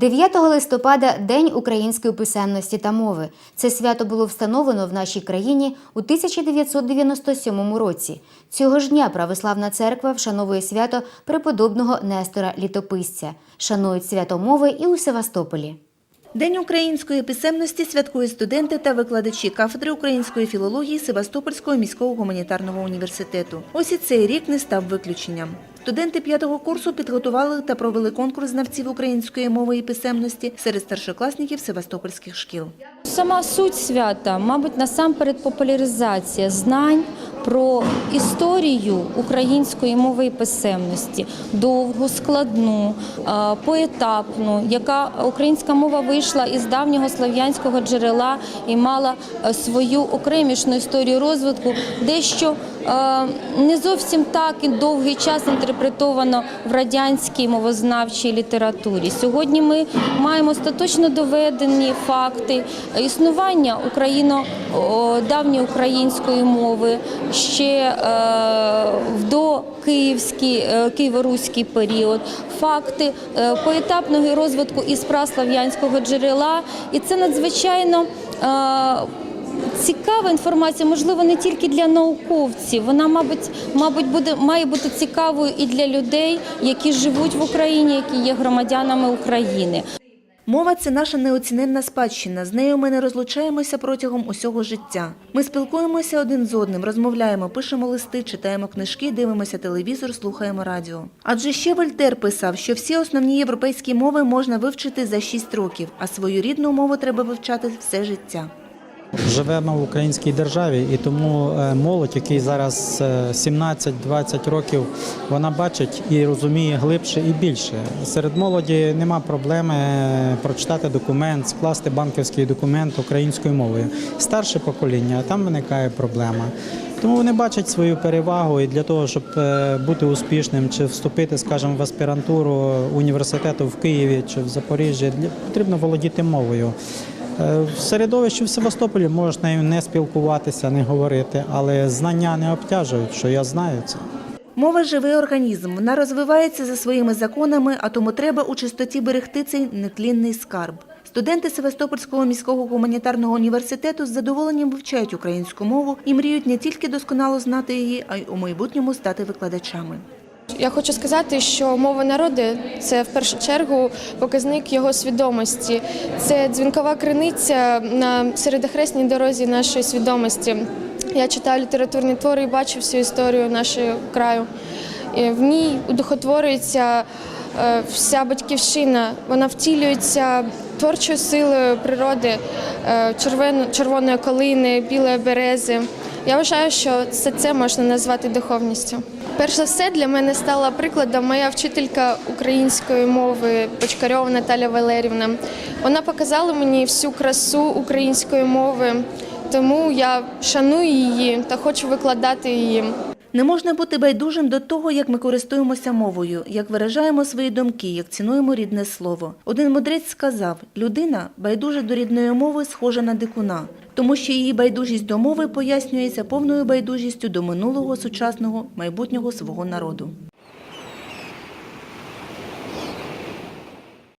9 листопада День української писемності та мови. Це свято було встановлено в нашій країні у 1997 році. Цього ж дня Православна церква вшановує свято преподобного Нестора Літописця. Шанують свято мови і у Севастополі. День української писемності святкують студенти та викладачі кафедри української філології Севастопольського міського гуманітарного університету. Ось і цей рік не став виключенням. Студенти п'ятого курсу підготували та провели конкурс знавців української мови і писемності серед старшокласників севастопольських шкіл. Сама суть свята, мабуть, насамперед популяризація знань про історію української мови і писемності, довгу, складну, е, поетапну, яка українська мова вийшла із давнього слав'янського джерела і мала е, свою окремішну історію розвитку, дещо е, не зовсім так і довгий час інтерпретовано в радянській мовознавчій літературі. Сьогодні ми маємо остаточно доведені факти існування Україно о, давньої української мови ще е, в докиївський е, києво-руський період, факти е, поетапного розвитку із праслав'янського джерела, і це надзвичайно. Цікава інформація, можливо, не тільки для науковців. Вона, мабуть, мабуть, буде має бути цікавою і для людей, які живуть в Україні, які є громадянами України. Мова це наша неоціненна спадщина. З нею ми не розлучаємося протягом усього життя. Ми спілкуємося один з одним, розмовляємо, пишемо листи, читаємо книжки, дивимося телевізор, слухаємо радіо. Адже ще Вольтер писав, що всі основні європейські мови можна вивчити за 6 років, а свою рідну мову треба вивчати все життя. Живемо в українській державі, і тому е, молодь, який зараз е, 17-20 років, вона бачить і розуміє глибше і більше. Серед молоді нема проблеми е, прочитати документ, скласти банківський документ українською мовою. Старше покоління, там виникає проблема. Тому вони бачать свою перевагу і для того, щоб е, бути успішним чи вступити, скажімо, в аспірантуру університету в Києві чи в Запоріжжі, потрібно володіти мовою. Е, В середовищі в Севастополі можеш нею не спілкуватися, не говорити, але знання не обтяжують, що я знаю це. Мова живий організм. Вона розвивається за своїми законами, а тому треба у чистоті берегти цей нетлінний скарб. Студенти Севастопольського міського гуманітарного університету з задоволенням вивчають українську мову і мріють не тільки досконало знати її, а й у майбутньому стати викладачами. Я хочу сказати, що мова народу це в першу чергу показник його свідомості. Це дзвінкова криниця на середохресній дорозі нашої свідомості. Я читаю літературні твори і бачу всю історію нашого краю. В ній удохотворюється е, вся батьківщина. Вона втілюється творчою силою природи, е, червоної калини, білої берези. Я вважаю, що все це можна назвати духовністю. Перш за все, для мене стала прикладом моя вчителька української мови Почкарьова Наталя Валерівна. Вона показала мені всю красу української мови, тому я шаную її та хочу викладати її. Не можна бути байдужим до того, як ми користуємося мовою, як виражаємо свої думки, як цінуємо рідне слово. Один мудрець сказав: людина байдужа до рідної мови схожа на дикуна, тому що її байдужість до мови пояснюється повною байдужістю до минулого, сучасного, майбутнього свого народу.